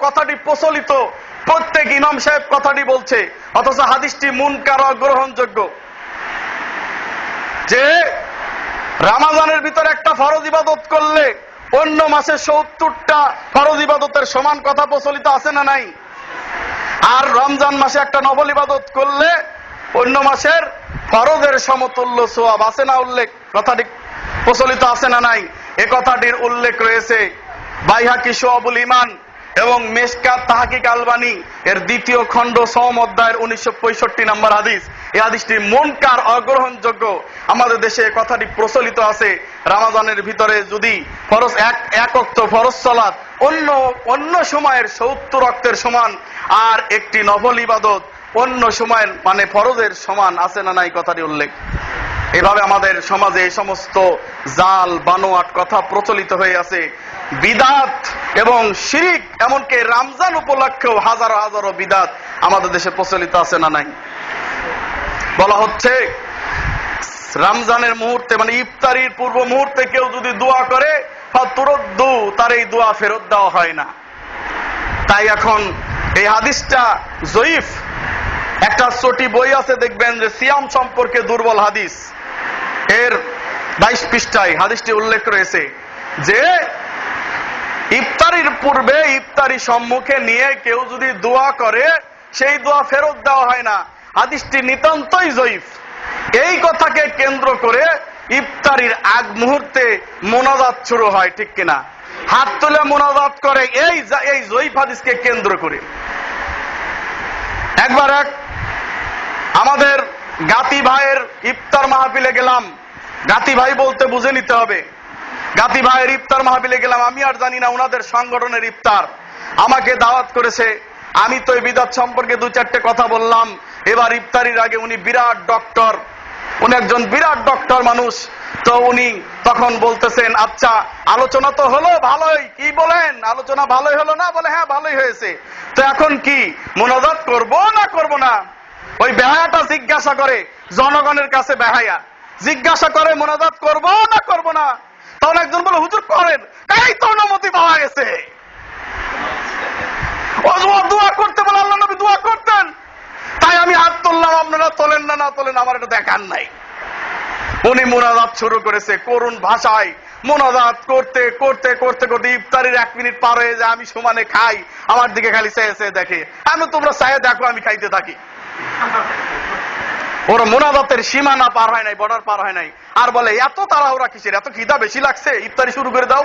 কথাটি প্রচলিত। প্রত্যেক ইমাম সাহেব কথাটি বলছে। অথচ হাদিসটি মুনকার অগ্রহণযোগ্য। যে রামাজানের ভিতরে একটা ফরজ ইবাদত করলে অন্য মাসে সত্তরটা ফরজ ইবাদতের সমান কথা প্রচলিত আছে না নাই? আর রমজান মাসে একটা নবল ইবাদত করলে অন্য মাসের ফরজের সমতুল্য সোয়াব আছে না উল্লেখ? কথাটি প্রচলিত আছে না নাই? এ কথাটির উল্লেখ রয়েছে। বাইহাকি সোয়াবুল ইমান এবং মেসকাত তাহাকিক আলবানি এর দ্বিতীয় খণ্ড সোম অধ্যায়ের উনিশশো পঁয়ষট্টি নম্বর হাদিস। এই হাদিসটি মনকার, অগ্রহণযোগ্য। আমাদের দেশে কথাটি প্রচলিত আছে। রামাজানের ভিতরে যদি ফরজ এক একক্ত ফরজ সলাৎ অন্য অন্য সময়ের সত্তর রক্তের সমান আর একটি নফল ইবাদত অন্য সময়ের মানে ফরজের সমান আছে না নাই, কথাটি উল্লেখ। এভাবে আমাদের সমাজে এই সমস্ত জাল, বানোয়াট কথা প্রচলিত হয়ে আছে। বিদাত এবং শিরিক, এমনকি রমজান উপলক্ষেও হাজারো হাজারো বিদাত আমাদের দেশে প্রচলিত আছে না নাই? বলা হচ্ছে, রমজানের মুহূর্তে মানে ইফতারির পূর্ব মুহূর্তে কেউ যদি দোয়া করে তুরদ্দু তার এই দোয়া ফেরত দেওয়া হয় না। তাই এখন এই হাদিসটা জয়ীফ। একটা চটি বই আছে, দেখবেন যে সিয়াম সম্পর্কে দুর্বল হাদিস। এর বাইশ পৃষ্ঠায় হাদিসটি উল্লেখ রয়েছে যে, ইফতারির পূর্বে ইফতারি সম্মুখে নিয়ে কেউ যদি দোয়া করে, সেই দোয়া ফেরত দেওয়া হয় না। হাদিসটি নিতান্তই জয়ীফ। এই কথাকে কেন্দ্র করে ইফতারির আগ মুহূর্তে মোনাজাত শুরু হয়, ঠিক কিনা? হাত তুলে মোনাজাত করে এই এই জয়ীফ হাদিসকে কেন্দ্র করে। একবার এক গাতি ভাইয়ের ইফতার মাহফিলে গেলাম। গাতি ভাই বলতে বুঝে নিতে হবে। গাতি ভাইয়ের ইফতার মাহফিলে গেলাম। আমি আর জানি না ওনাদের সংগঠনের ইফতার। আমাকে দাওয়াত করেছে। আমি তো এই বিদাত সম্পর্কে দু চারটে কথা বললাম। এবার ইফতারির আগে উনি বিরাট ডক্টর। উনি একজন বিরাট ডক্টর মানুষ। তো উনি তখন বলতেছেন আচ্ছা আলোচনা তো হলো, ভালোই। কি বলেন? আলোচনা ভালোই হলো না? বলে হ্যাঁ ভালোই হয়েছে। তো এখন কি, মনোজাত করব না করব না? ওই বেহায়াটা জিজ্ঞাসা করে, জনগণের কাছে বেহায়া। জিজ্ঞাসা করে, মোনাজাত করব না করব না? তখন একজন বলে, হুজুর, করেন। এই তো অনুমতি পাওয়া গেছে। দোয়া করতে বলে আল্লাহ নবী দোয়া করতেন। তাই আমি হাত তুললাম, আপনারা তোলেন না না তোলেন, আমার এটা দেখার নাই। উনি মোনাজাত শুরু করেছে ভাষায়। মোনাজাত করতে করতে করতে করতে ইফতারির এক মিনিট পার হয়ে যায়, আমি সমানে খাই, আমার দিকে খালি চেয়ে দেখে। আমি তোমরা চায়ে দেখো, আমি খাইতে থাকি। ওর মোনাজাতের সীমানা পার হয় নাই বর্ডার পার হয় নাই। আর বলে, এত তাড়াহুড়া কিসের? এত খিদা বেশি লাগছে? ইফতারি শুরু করে দাও।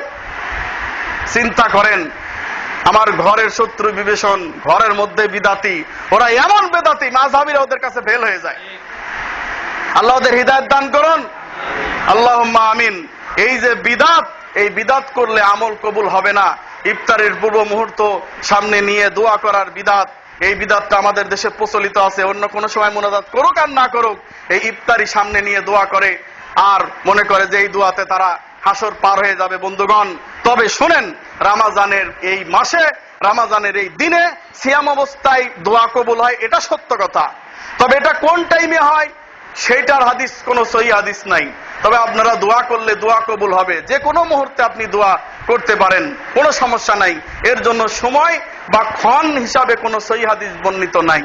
চিন্তা করেন, আমার ঘরের শত্রু বিবেচন ঘরের মধ্যে বিদাতি, ওরা এমন বেদাতি, মাঝহাবিরা ওদের কাছে ফেল হয়ে যায়। আল্লাহ ওদের হৃদায়ত দান করুন। আল্লাহ আমিন। এই যে বিদাত, এই বিদাত করলে আমল কবুল হবে না। ইফতারের পূর্ব মুহূর্ত সামনে নিয়ে দোয়া করার বিদাত এই বিদাতটা আমাদের দেশে প্রচলিত আছে। অন্য কোন সময় মোনাজাত করুক আর না করুক, এই ইফতারি সামনে নিয়ে দোয়া করে। আর মনে করে যে এই দোয়াতে তারা হাসর পার হয়ে যাবে। বন্ধুগণ, তবে শুনেন, রামাজানের এই মাসে, রামাজানের এই দিনে সিয়াম অবস্থায় দোয়া কবুল হয়, এটা সত্য কথা। তবে এটা কোন টাইমে হয়, সেইটার হাদিস, কোনো সহি হাদিস নাই। তবে আপনারা দোয়া করলে দোয়া কবুল হবে। যে কোনো মুহূর্তে আপনি দোয়া করতে পারেন, কোনো সমস্যা নাই। এর জন্য সময় বা খন হিসাবে কোন সহি হাদিস বর্ণিত নাই।